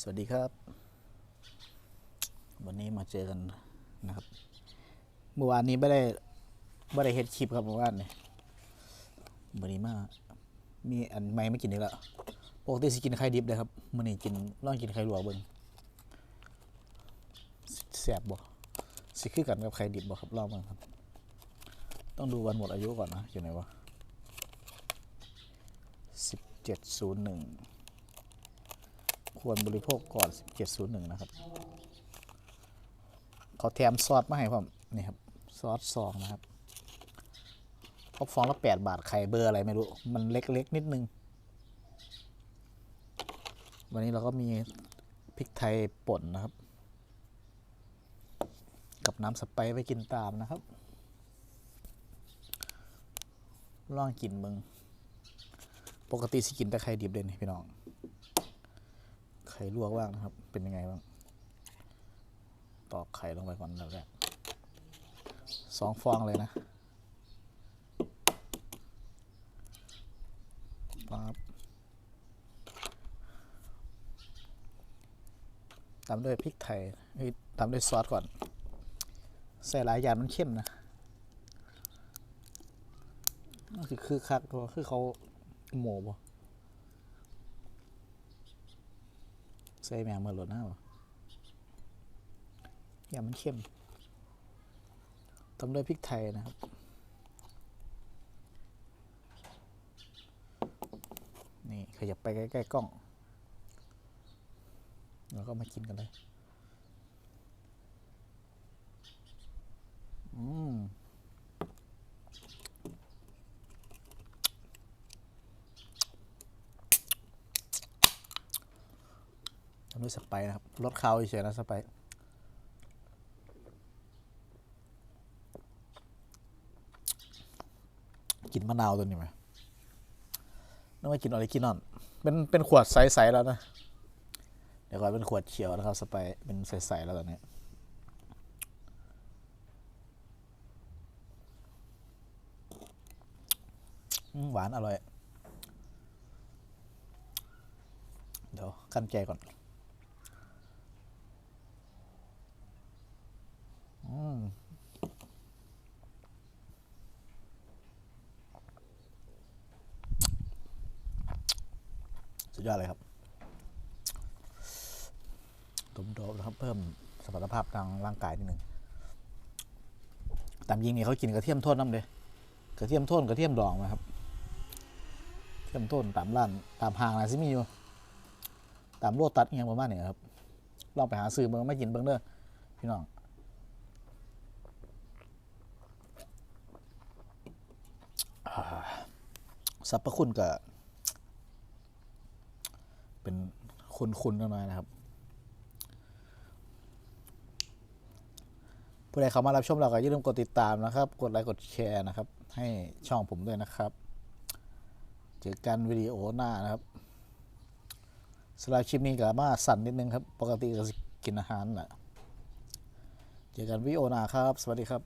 สวัสดีครับ วันนี้มาเจอกันนะครับเมื่อวานนี้ไม่ได้ไม่ได้เฮ็ดคลิปครับเมื่อวานนี่วันนี้มามีอันใหม่ไม่กินอีกแล้วปกติสิกินไข่ดิบเลยครับมื่อนี้กินลองกินไข่ลวกเบิ่งแซ่บบ่สิคือกันกับไข่ดิบบ่ครับลองเบิ่งครับ ต้องดูวันหมดอายุก่อนนะอยู่ไหนวะสิบเจ็ดศูนย์หนึ่ง ควรบริโภคก่อน 1701 นะครับ เขาแถมซอสมาให้ผมนี่ครับ ซอสซองนะครับพกฟองละ 8 บาท ไข่เบอร์อะไรไม่รู้ มันเล็ก ๆ นิดนึง วันนี้เราก็มีพริกไทยป่นนะครับ กับน้ำสไปซ์ไปกินตามนะครับลองกินมึง ปกติสิกินแต่ไข่ดิบเด่นพี่น้อง ไข่ลวกบ้างนะครับ เป็นยังไงบ้าง ตอกไข่ลงไปก่อนแล้วแรกสองฟองเลยนะปั๊บตามด้วยพริกไทยตามด้วยซอสก่อน ใส่หลายอย่างมันเข้มนะนั่นคือคือคักตัวคือเขาหมูบ่ ใส่แมงเมื่อหลดหน้าวะอย่ามันเข้มตำด้วยพริกไทยนะครับนี่ขยับไปใกล้ๆกล้อง แล้วก็มากินกันเลย อืม ทำด้วยสไปนะครับลดคาวเฉยๆนะสไปกินมะนาวตัวนี้ไหมนึกว่ากินออริจินอลเป็นเป็นขวดใสๆแล้วนะ เดี๋ยวก่อนเป็นขวดเขียวนะครับสไปเป็นใสๆแล้วตอนนี้หวานอร่อย เดี๋ยวขั้นใจก่อน อืม สุดยอดเลยครับตมโดบนะครับ เพิ่มสมรรถภาพทางร่างกายนิดหนึ่งตามยิงนี่เขากินกระเทียมทษน้ำเลยกระเทียมโทษกระเทียมดองนะครับเทียมโทษตามร้านตามห้างนะซิมีอยู่ ตามโลตัสอหยังประมาณนี้ครับลองไปหาซื้อเบิ่งไม่กินเบิ่งเด้อพี่น้องอ่า สรรพคุณก็ เป็นคุณคุณน้อยนะครับ ผู้ใดเข้ามารับชมเราก็อย่าลืมกดติดตามนะครับ กดไลค์กดแชร์นะครับ ให้ช่องผมด้วยนะครับ เจอกันวิดีโอหน้านะครับสำหรับคลิปนี้ก็มาสั่นนิดนึงครับ ปกติก็สิกินอาหารแหละเจอกันวิดีโอหน้าครับ สวัสดีครับ